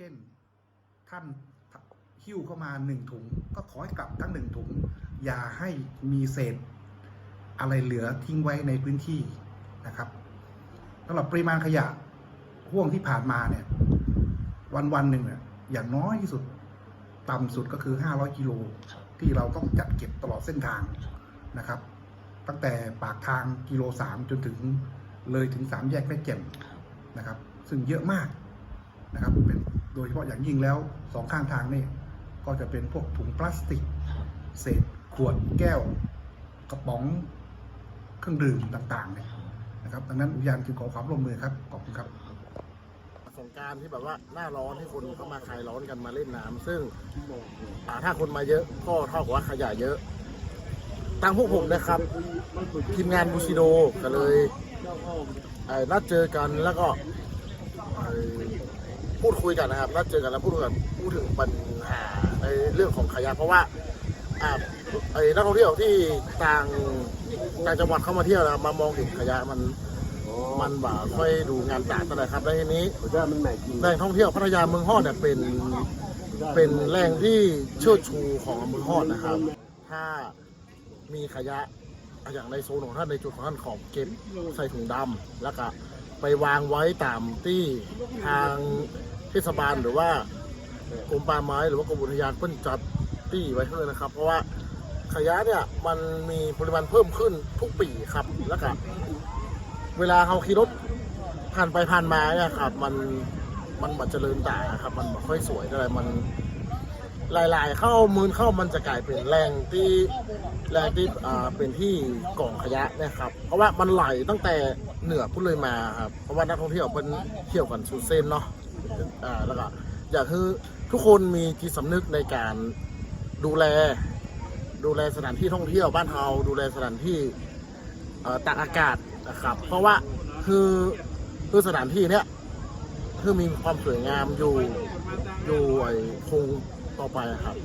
ช่น ท่านหิ้วเข้ามาหนึ่งถุง ก็ขอให้กลับทั้งหนึ่งถุง อย่าให้มีเศษ อะไรเหลือทิ้งไว้ในพื้นที่นะครับสำหรับปริมาณขยะห่วงที่ผ่านมาเนี่ย วันวันหนึ่งเนี่ยอย่างน้อยที่สุด ต่ำสุดก็คือ 500กิโลที่เราต้องจัดเก็บตลอดเส้นทางนะครับ ตั้งแต่ปากทางกิโลสามจนถึงเลยถึงสามแยกแม่แจ่มนะครับ ซึ่งเยอะมากนะครับเป็น ยเฉพาะอย่างยิ่งแล้วสองข้างทางนี่ก็จะเป็นพวกถุงพลาสติก เศษขวดแก้ว กระป๋องเครื่องดื่มต่างๆเนี่ยนะครับดังนั้นอุทยานจึงขอความร่วมมือครับขอบคุณครับสงกรารที่แบบว่าหน้าร้อนที่คนเข้ามาคลายร้อนกันมาเล่นน้ำซึ่งอ่าถ้าคนมาเยอะก็เท่ากับว่าขยะเยอะทางพวกผมนะครับทีมงานบูชิโดก็เลยเอ่อนัดเจอกันแล้วก็เอ่อ พูดคุยกันนะครับนัดเจอกันแล้วพูดคุยกันพูดถึงปัญหาในเรื่องของขยะเพราะว่าอ่าไอ้นักท่องเที่ยวที่ต่างต่างจังหวัดเข้ามาเที่ยวนะมามองเห็นขยะมันมันแบบค่อยดูงานตาดเท่าไหร่ครับแล้วทีนี้ผมว่ามันใหม่จริงแหล่งท่องเที่ยวพัทยาเมืองฮอดเนี่ยเป็นเป็นแหล่งที่เชิดชูของเมืองฮอดนะครับ ถ้ามีขยะอย่างในโซนของท่านในจุดของท่านของเก็บใส่ถุงดำแล้วก็ ไปวางไว้ตามที่ทางเทศบาลหรือว่ากรมป่าไม้หรือว่ากรมอุทยานเพิ่นจัดที่ไว้ให้นะครับ เพราะว่าขยะเนี่ยมันมีปริมาณเพิ่มขึ้นทุกปีครับแล้วก็เวลาเขาขี่รถผ่านไปผ่านมาเนี่ยครับ มันมันบัดเจริญตาครับ มันไม่ค่อยสวยอะไรมัน หลาย ๆ เข้ามืนเข้ามันจะกลายเป็นแรงที่แรงที่อ่าเป็นที่กล่องขยะนะครับ เพราะว่ามันไหลตั้งแต่เหนือพุ่นเลยมาครับเพราะว่านักท่องเที่ยวเป็นเที่ยวกันสุดเส้นเนาะอ่าแล้วก็อยากคือทุกคนมีจิตสำนึกในการดูแล ดูแลสถานที่ท่องเที่ยวบ้านเฮาดูแลสถานที่ตากอากาศนะครับ เพราะว่าคือคือสถานที่เนี้ยคือมีความสวยงามอยู่อยู่ไอ้คง ต่อไปครับ